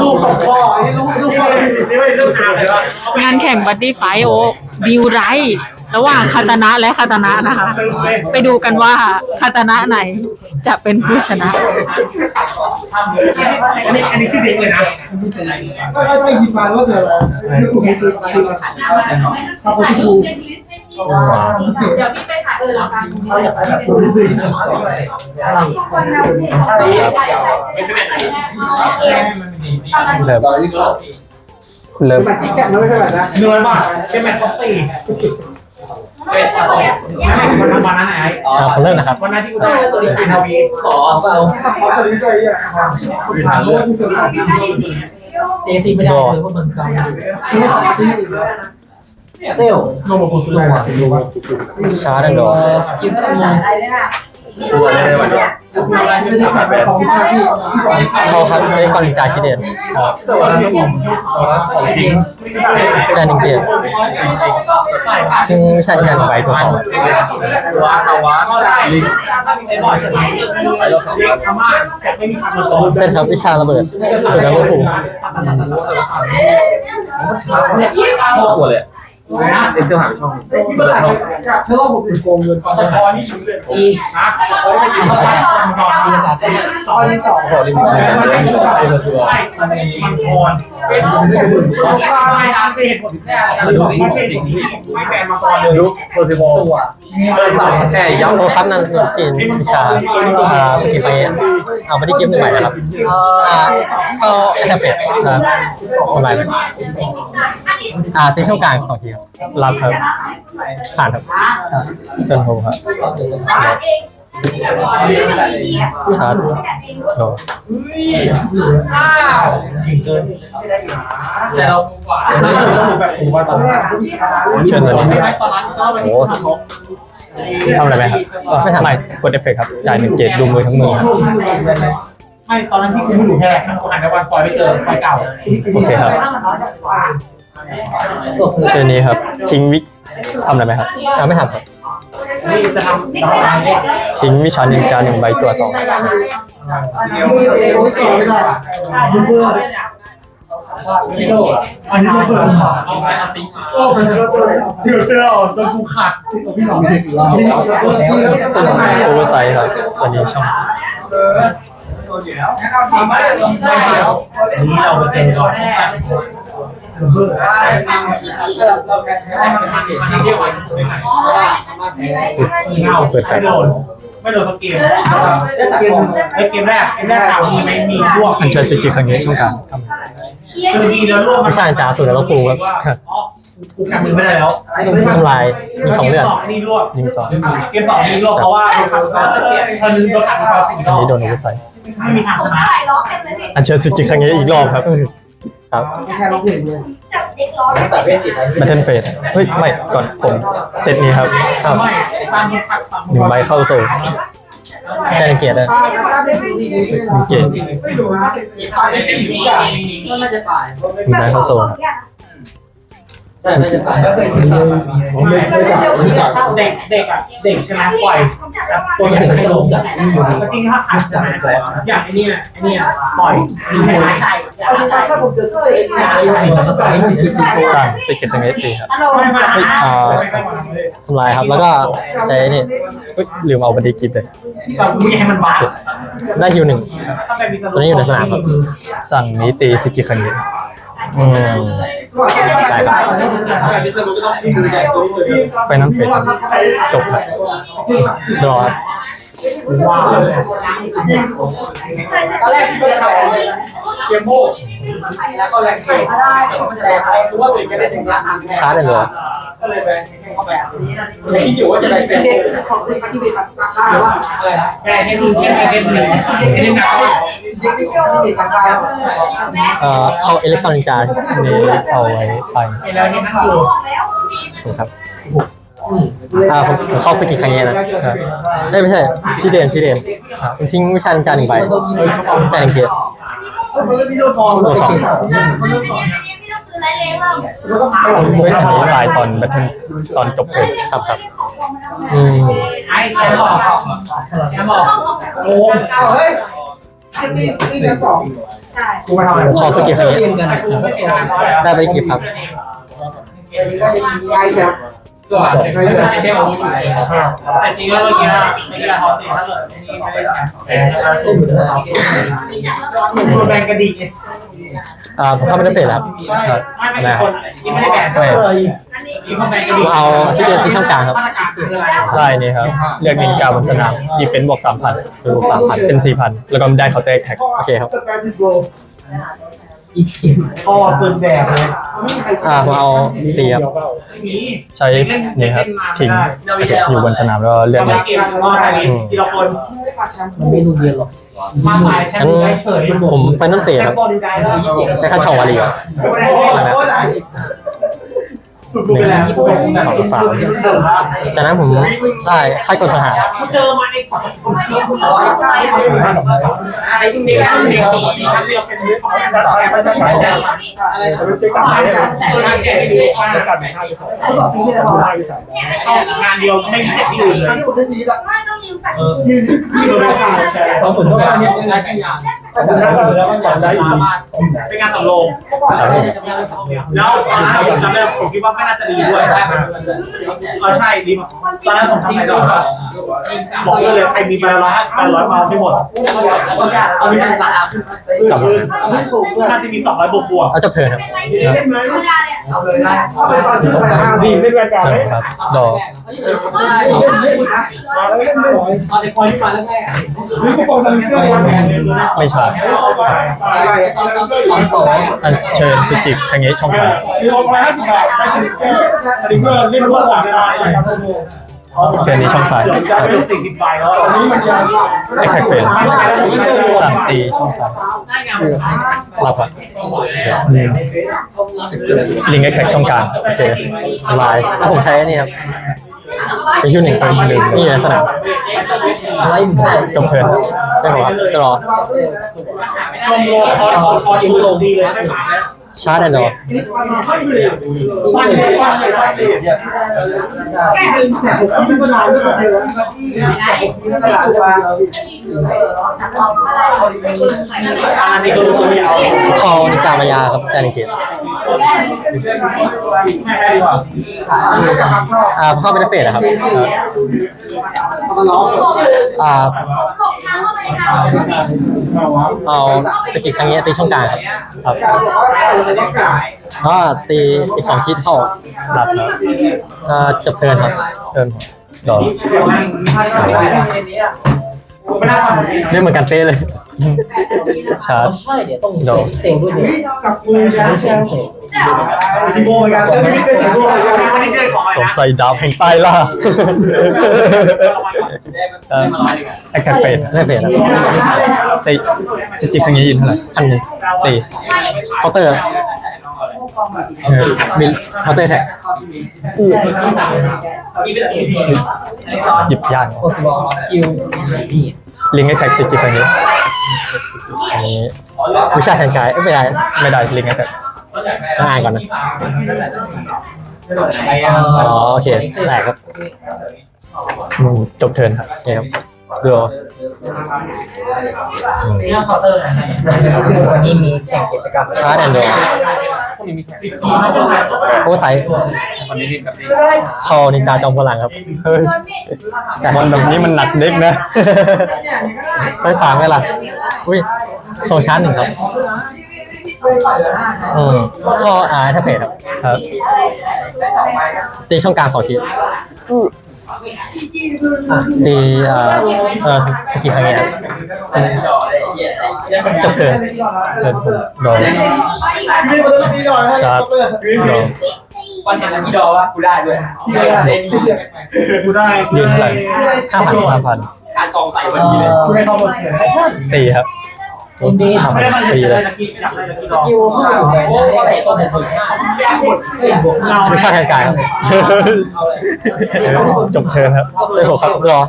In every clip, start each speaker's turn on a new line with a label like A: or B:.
A: ลูกตกพ่อไอ้ลูกลูกพ่อ
B: นี่ไม่เรื่องทางเลยวะ
C: งานแข่งบัดดี้ไฟโอดิวไรระหว่างคาตานะและคาตานะนะคะ ไปดูกันว่าคาตานะไหนจะเป็นผู้ชนะ
B: อันนี้อันนี้ชื่อเด็กเลยนะ
A: ก็ได้ยินมาว่าเจออะไรลูกมีคือคือข้าวโพดชู
D: เดี๋ยวพี่ไปถ่ายเออเราทำ
E: เริ่ม
A: ต่อที่เขา
E: คุณเริ่ม
A: แบบที่แกะนะไม่ใช่แบบนะ
B: หนึ่งร้อยบาทเป็นแมตต์คอฟฟี่เป็นวันนั้นวันนั้นไหน
E: อ่าผมเริ่มนะครับ
B: วันนั้นที่กูได้ตัวนี้จีนทวีขอเปล่า
A: ขอตัดสินใจอะ
B: คือทางเลือก
F: เจซีไม่ได้เลยเพราะมันกำ เซลล์
B: โนโมคุสุวะ
E: ชาร์ดดอ
F: สกิลก็ต้องมอง
B: ตัวได้บ้าง
A: ไม่ได้แบบของที่พี่
E: เขาครับเล่นก่อนจาชิเดน
B: ตัวนี้ผมของจริง
E: จานิงเกียร์ซึ่งชันยันไว้ตัวสอง
B: วตาวะลิงไอ้บอยชนไปแล้วเด็กอาม่าไม่มีคำมาสอน
E: เซตครับวิชาระเบิดสุดแล้วก็ผูก
B: พ่อตัวเลยน เอ็กเซลหาช่อง
A: ไอ้ที่เมื่อไหร่กะเชื่อว่าผมเป็นโกงเงินตอน
B: พอนี่ถึงเลยอีนะโอ้ยอยู่ที่บ้านมันก่อนมีภาษาไทย
A: ตอนที่สอง
B: พอลิมิตเลยใช่มันมันพรเป็นไม่ทำเป็นผลแค่มาดูนี่เป็นอย่างนี้ไม่แปลมาก่อนเลยรู้โพสิบอลเลยสั่งแค่ย้ำ
E: โอ้ครับนั่นจีนวิชาอ่าสกิลไฟเอาไม่ได้เกมหนึ่งใหม่นะครับอ่าเข้าแอทเฟตครับทำลายไปอ่าตีช่วงกลางสองทีครับรับครับผ่านครับเติมโฮครับชาร์จโด
B: แต่เราแบบผมว่าตอนนี้
E: เชิญตัวนี้
B: ตอนนั้นก็ไป
E: โอ้ทำอะไรไหมครับไม่ทำอะไรกดเอฟเฟกต์ครับจ่ายหนึ่งเกตดูมือทั้งมือครับ
B: ไม่ตอนนั้นที่คุณไม่ดูแค่ไหนฉันอ่านในวันฟอยไม่เจอไฟเก่า
E: โอเคครับ เชิญนี้ครับทิ้งวิกทำอะไรไหมครับอ่าไม่ทำครับ
B: นี่จะทำทำงานเนี่ย
E: ทิ้งวิชานินจาหนึ่งใบตัวสอง
A: ไอ้โอ้ยต่อไม่ได้เบื่อ
B: อันนี้เปิดเอาไปเอาซิงมาโอ้เดี๋ยวเดี๋ยวโดนกูขัด
A: พี่สองเด็กอีกแล้ว
E: โอเวอร์ไซส์ครับวันนี้ช่อง
B: ทำไมเราไม่เดียวนี้เราไปเจอก่อน เงาไม่โดนไม่โดนสักเกมเกมไอเกมแรกเกมแรกถามมีไหมมีลวก
E: อันเชิญสกิลครั้งนี้ช่องกลางครับ
B: คือดีแล้วลวก
E: วิชานินจาสูตรแล้วก็ครูครับ
B: อ๋อกูกันมือไม่ได้แล้ว
E: ทำลายยิงสองเลือด
B: นี่ลวก
E: ยิงสอง
B: เกมสองนี่ลวกเพราะว่าโดนขัดมาเธอนึงโดนขัดมาสี่ร
E: อัน
B: อบ
E: นี้โดนโอเวอร์ไซส์
B: ไม่มีทางชนะ
E: อันเชิญสกิลครั้งนี้อีกรอบครับ ครับ
A: แค่ร้องเพลงเลย
F: แต่เวทสิ
E: บัตเทิลเฟสเฮ้ยไม่ก่อนผมเซตนี้ครับครับ
B: ไม่ตามขัดตาม
E: หนึ่งใบเข้าโซ่แค่เกียรติได้
A: ตายก็ได้ดีดี
E: หนึ่งเกียรติ
A: ไม่ดูนะตายไม่ดีอ่ะก็น่าจะตาย
E: หนึ่งใบเข้าโซ่ครับ
F: แต่น่าจะตาย
A: ผมไม่ไม่ได้ไม่ได้
B: เด็กเด็กอะเด็กชนะปล่อยแบบตัวใหญ่ให้ลงจากจริงถ้าขัดชนะอย่างไอ้นี่ไอ้นี่ปล่อยมีแค่ไหน
A: เอาจริงๆถ้าผมเจอตัวเองนะก็ตายผมคือสีโซ่
E: สร้างสกิลครั้งนี้ตีครับ
B: ไม่มา
E: ทำลายครับแล้วก็ใช้นี่เฮ้ยลืมเอาบันดีกิฟต์เลย
B: แต่มึงให้มันบาด
E: ได้ฮิวหนึ่ง
B: ถ้าไปมี
E: ตัวนี้อยู่ในสนามครับสั่งนี้ตีสกิลครั้งนี้ อืมได้ครับไปน้ำเฟสจบครับดรอครับ
B: ว้าว
A: ตอนแรกที่เป็นเจมโบ้ แล้วก็แรงเกมแต่ใครรู้ว่าตัวเองจะได้ถึงล้าน
E: ชาร์จเลยเหรอ
A: ก็เลยไปเข้าไปแต่คิดอยู่ว่าจะได้เจมโบ้ของคุณที่เป็นกล้าว่า
F: อะไรนะ
B: แค่เห็นแค่เห็นหนึ่งเห็นหนัก
A: เด็กที่เป็นกล้า
E: เอ่อเข้าอิเล็กตรอนิกจานี้เอาไว้ไป
B: เห็นแล้วเห็นนั่งอยู่
E: ถูกครับ อ่าผมผมเข้าสกิลครั้งนี้นะครับเอ้ยไม่ใช่ชิเดนชิเดนผมทิ้งวิชานินจาหนึ่งใบจ่ายหนึ่งเกียร์
A: พี่โดนทอง
E: ตัวสอง
A: แล้วก็
E: เฮ้ยอันนี้ลายตอนแบทเทิลตอนจบเลยครับครับอืม
B: ไอ้แค่บอกแค่บอกโอ้
A: เอาเฮ้ยตีตีกันสอง
D: ใช่
A: กูมาทำอะไร
E: ขอสกิลครั้งนี้
F: เรียนกัน
E: ได้ไปกิฟต์ครับ
A: ไอ้ครับ
F: ก็อาจจะไม่ได้ได้อาวุธอยู่แล้ว
B: แต่จริงแล้วเมื่อกี้ไม่ได้ทอสิถ้าเกิดนี่ไม่ได้แข่ง
A: ตัวแบงกระดิ่ง
E: อ่าผมเข้าไม่ได้เฟสแล้วครับครับ
B: ไม่ไม่
E: นะค
B: ครับนที่ไม่ได้แข่ง
E: เฟส
B: อีกคนแข่ง
E: ผมเอาชิคเก้นที่ช่องกลางครับ
B: มาตรการคืออะไร
E: ไล่นี่ครับ เลือกนินจาบนสนามดีเฟนต์บวกสามพันบวกสามพันเป็นสี่พันแล้วก็ได้เคาน์เตอร์แท็กโอเคครับ
A: สแปรดิโบ
F: อีกเจ็ด
A: พ่อซึมแดงเลย
E: อ่าผมเอาตีครับ
B: มี
E: ใช้นี่ครับทิ้งอยู่บนสนามแล้วเลือก
B: ทำไม
E: นี่
B: เกมว่าไทยลีทีละคน
F: มันไม่ดูเรียนหรอก
B: มาสายแค่
E: งั้น
B: ได้เฉย
E: ผมไฟนอลเฟสครับ
B: บอลดูได้แล้ว
E: ใช้ค่าช่องวารีครับ
B: สุดดูไปแล้ว
E: สองต่อสามจากนั้นผมได้ค่ายกลสหาร
B: กูเจอมาไอ้ฝังอะไรเด็กๆเด็กๆดีๆเรียกเป็นเรื่องของการต่อยไปได้ไหม
F: อะไร
A: ไม่ใช่การเนี่ย
B: ตัวนั้นแก่ดีมาก
A: เขาสอบปีนี้เขาได้
B: งานเดียวไม่มีแต่ที่อื่นเลย
A: ที่ผมได้ซีละ
D: ไม่ต้องยืมแฟน
A: ยืนยืนได้การ
F: สองผลก็ได้เนี่ยงานทุกอย่าง
B: เป็นงานสำโรง
E: ครับผม
B: แล้วตอนนั้นผมจำได้ผมคิดว่าไม่น่าจะดีด้วยเออใช่ดีมากตอนนั้นผมทำไงต่อครับบอกเลยใครมีใบร้อยใบร้อยมาไม่หมด
F: เอาไปทำตา
E: สามพัน
A: ไม่ถูกด้วย
B: น่าจะมีสองร้อยบวกบวก
E: เอาจบเทิร์นครับ
D: ไม่ได้เลย
F: เอาเลยได้
A: เข้าไปตอนที่ไปห้าดีเล่นแวนการ์ด
E: เทิร์นครับดอก
F: เอาแต่คอยที่มาแล้วแค่
A: นี่กูฟังตอนนี้ด้วย
E: ไม่ชาร์จ
A: อะไร
F: สองสอง
E: อันเชิญสกิคังนี้ช่องกลาง
A: คือออกมาห้าสิบบาทได้ถึงแค่ถึงเมื่อนนี้
E: ช่องซ้าย
B: เกือบจะเป็นสี่สิบใบแล้ว
A: นี่มันยัง
E: เอ็กแท็กเฟรนสามตีช่องซ้าย
F: ได้งาน
E: รับครับลิงเอ็กแท็กช่องกลางโอเคลายแล้วผมใช้อันนี้ครับ ไปฮิวหนึ่งคนลืมนี่อยู่ในสนาม
F: ไล่หมึงได้
E: จบเทินได้ผมครับรอ
B: ลงโลคอร์คอร์คอร์อินลงดีเลยไม่ขายแล้ว
E: ชาร์จแอนด์ดอ
B: วันนี้วันเลยวันเลย
A: แจกผมที่ก็นานด้วยเดียวแจกผมที่ก็นานด้วย
B: อันนี้ก็รู้ตัวอย่าง
E: คอนิจามายาครับแต่ในเกม
B: ไม่ได้ดีกว่า
E: อ่าเข้าไปในเฟสนะครับ
A: เอา
D: เข้าไปในทางปกติ
E: เอาสกิลครั้งนี้ตีช่องกลางครับ
A: ต้องกาย
E: แล้วก็ตีอีกสองคิดเข้ารับครับอ่าจบเทิร์นครับเทิร์นดอก
B: ไม่ได้ทำแบบนี้
E: เรื่องเหมือนกันเป๊ะเลย ชาร์จ
F: ใช่เดี๋ยวต้องเซลด้วยเนี่ย
A: กับกูจะ
F: เซลเซล
A: ทีโบกันเรื่องนี้เป็นทีโบกัน
B: วันนี้เดินของอะไร
E: สง
B: นะ
E: สัยดาวแห่งใต้ล่าแอคแท็กเฟสแอคแท็กเฟสครับตีสกิลครั้งนี้ยินเท่าไหร่พันหนึ่งตีเคาน์เตอร์ เออมีเคาน์เตอร์แท็กหยิบยาก
F: โอสบอลสกิลนี่
E: ลิงก์แท็กสกิลครั้งนี้อันนี้วิชาแทนกายเอ้ยไม่ได้ไม่ได้ลิงก์แท็กต้องอ่านก่อนนะอ๋อโอเคได้ครับอืมจบเทิร์นครับโอเคครับดู
B: นี่เคาน์เตอร์
F: วันนี้มีแข่งกิจกรรม
E: ชาร์จแอนด์ดอ โอ้ไซส์คอนินจาจอมพลังครับเฮ้ยแต่มันแบบนี้มันหนักเด็กนะไฟสามไงล่ะอุ้ยโซชาร์จหนึ่งครับอืมข้ออ่าถ้าเพจครับ ครับตีช่องกลางสองที ตีเอ่อเอ่อสกิลครั้งนี้ครับจบเทิร์นเทิร์นโดน
A: มีมันต้องตีหน่อยให้
E: ชาร์จ
A: เขาเปิด
E: โดน
F: วันเห็นแล้วพี่ดอว่ากูได้ด้วย
B: กูได้
E: ยืนเท่าไหร่ห้าพันห้าพัน
F: ขาดกองใส่วันนี้เลย
B: กูได้เข้าบทเฉย
E: ตีครับ
F: อิน ดี้
E: ห้าพั
B: ไม่
E: น
B: ได้มัน
E: ตี
B: จะ
E: เล
B: ได้
E: ย
B: ตะกี้อยากได้ตะกี้
F: สกิลเข้าไปอยู่แบนได้แต่ต้นแต่ถึงยากหมดเล่นบวก
B: เรา
E: ไม่ใช่แทนกายครับจบเทิร์นครับได้หกครับรอ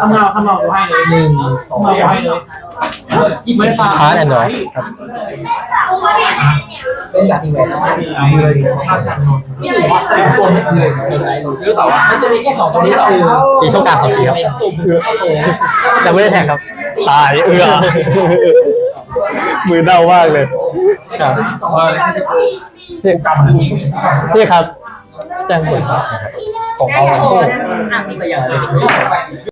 B: ทำเงาทำเงากูให้เลย
F: หนึ่งสอง
B: ทำเงาให้เลย
F: ยี่สิบ
E: ชาร์จแอนด์ดอยครับ
D: ตัวเนี่ย
F: เป็นการที่แหวนรู้แต่ว่ามันจะมีแค่สองคนนี้คือ
E: ตีช่องกลางสองทีครับแต่ไม่ได้แท็กครับ ตายเอือมือเน่ามากเลยครับพี่พี่ครับ แจ้งผลครับผมเอาวันที่
F: อะมีตัวอย่างเลย